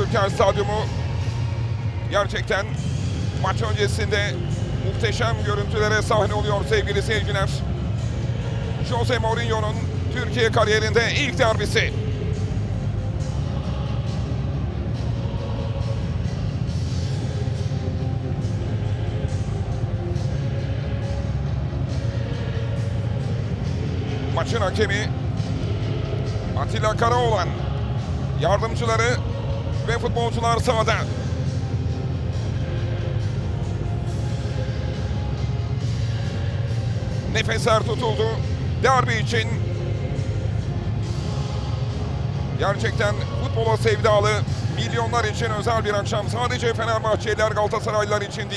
Ülker Stadyumu gerçekten maç öncesinde muhteşem görüntülere sahne oluyor sevgili seyirciler. Jose Mourinho'nun Türkiye kariyerinde ilk derbisi. Maçın hakemi Atilla Karaoğlan. Yardımcıları ve futbolcular sahada. Nefesler tutuldu. Derbi için gerçekten futbola sevdalı milyonlar için özel bir akşam. Sadece Fenerbahçeliler Galatasaraylılar için değil.